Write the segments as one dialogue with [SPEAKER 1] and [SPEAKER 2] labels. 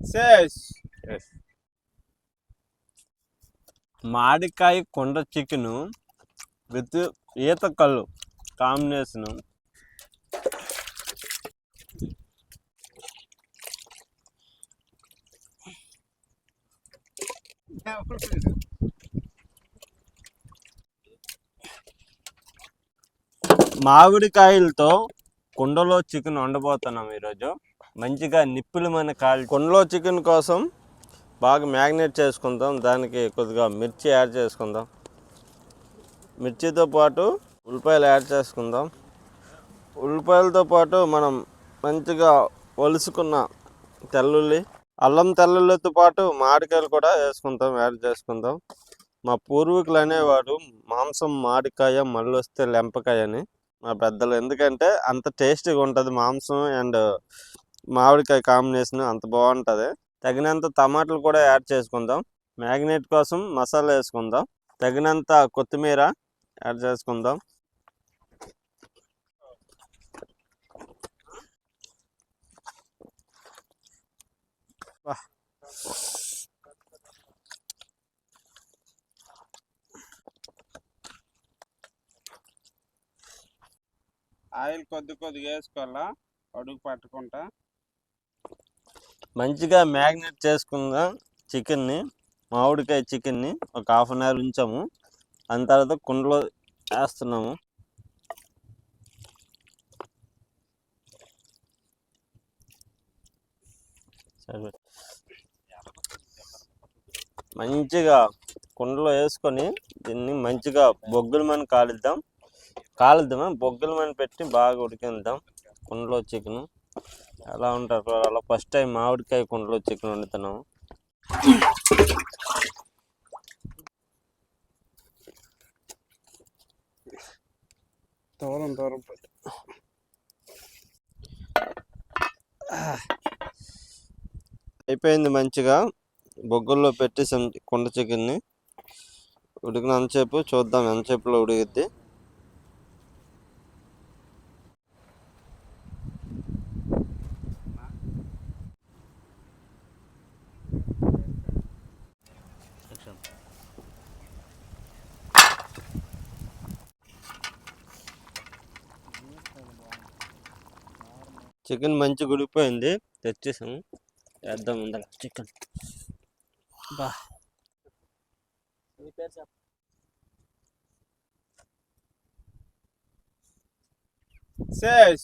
[SPEAKER 1] Ses.
[SPEAKER 2] మాడికాయ కొండ chicken with ఈత కళ్ళు కాంబినేషను. మామిడికాయలతో కుండలో చికెన్ వండబోతున్నాం ఈరోజు. మంచిగా నిప్పులు మన కాళ్ళు కుండలో చికెన్ కోసం బాగా మ్యాగ్నేట్ చేసుకుందాం. దానికి కొద్దిగా మిర్చి యాడ్ చేసుకుందాం. మిర్చితో పాటు ఉల్లిపాయలు యాడ్ చేసుకుందాం. ఉల్లిపాయలతో పాటు మనం మంచిగా ఒలుసుకున్న తెల్లుల్లి అల్లం తెల్లుల్లితో పాటు మామిడికాయలు కూడా వేసుకుందాం యాడ్ చేసుకుందాం. మా పూర్వీకులు అనేవాడు మాంసం మామిడికాయ మళ్ళీ వస్తే లెంపకాయ అని మా పెద్దలు. ఎందుకంటే అంత టేస్టీగా ఉంటుంది మాంసం అండ్ మామిడికాయ కాంబినేషన్ అంత బాగుంటుంది. తగినంత టమాటాలు కూడా యాడ్ చేసుకుందాం. మ్యాగ్నేట్ కోసం మసాలా వేసుకుందాం. తగినంత కొత్తిమీర యాడ్ చేసుకుందాం.
[SPEAKER 1] ఆయిల్ కొద్ది కొద్దిగా వేసుకోవాలా? అడుగు పట్టుకుంటా.
[SPEAKER 2] మంచిగా మ్యాగ్నేట్ చేసుకుందాం చికెన్ని మామిడికాయ చికెన్ని ఒక హాఫ్ అన్ అవర్ ఉంచాము. దాని తర్వాత కుండలో వేస్తున్నాము. సరే. మంచిగా కుండలో వేసుకొని దీన్ని మంచిగా బొగ్గుల మని కాలుద్దాం. కాలుద్దామా? బొగ్గుల మని పెట్టి బాగా ఉడికిద్దాం. కుండలో చికెను. ఎలా ఉంటారు అలా ఫస్ట్ టైం మామిడికాయ కుండలో చికెన్ వండుతున్నాము.
[SPEAKER 1] దూరం దూరం
[SPEAKER 2] అయిపోయింది మంచిగా. బొగ్గుల్లో పెట్టేసాం కుండ చికెన్ని ఉడికినంతసేపు చూద్దాం. ఎంతసేపులో ఉడికిద్ది? చికెన్ మంచిగా ఉడికిపోయింది తెచ్చేసాము. వేద్దాం ఉండాలి చికెన్. బా.
[SPEAKER 1] Ses.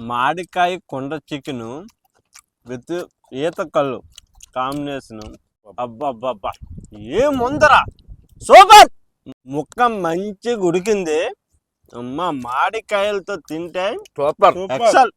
[SPEAKER 2] మామిడికాయ కొండ చికెను విత్ ఈత కళ్ళు కాంబినేషన్. అబ్బా అబ్బా అబ్బా ఏ ముందర? సూపర్! ముక్క మంచిగా ఉడికింది. అమ్మ మామిడికాయలతో తింటే
[SPEAKER 1] సూపర్.
[SPEAKER 2] ఎక్సల్.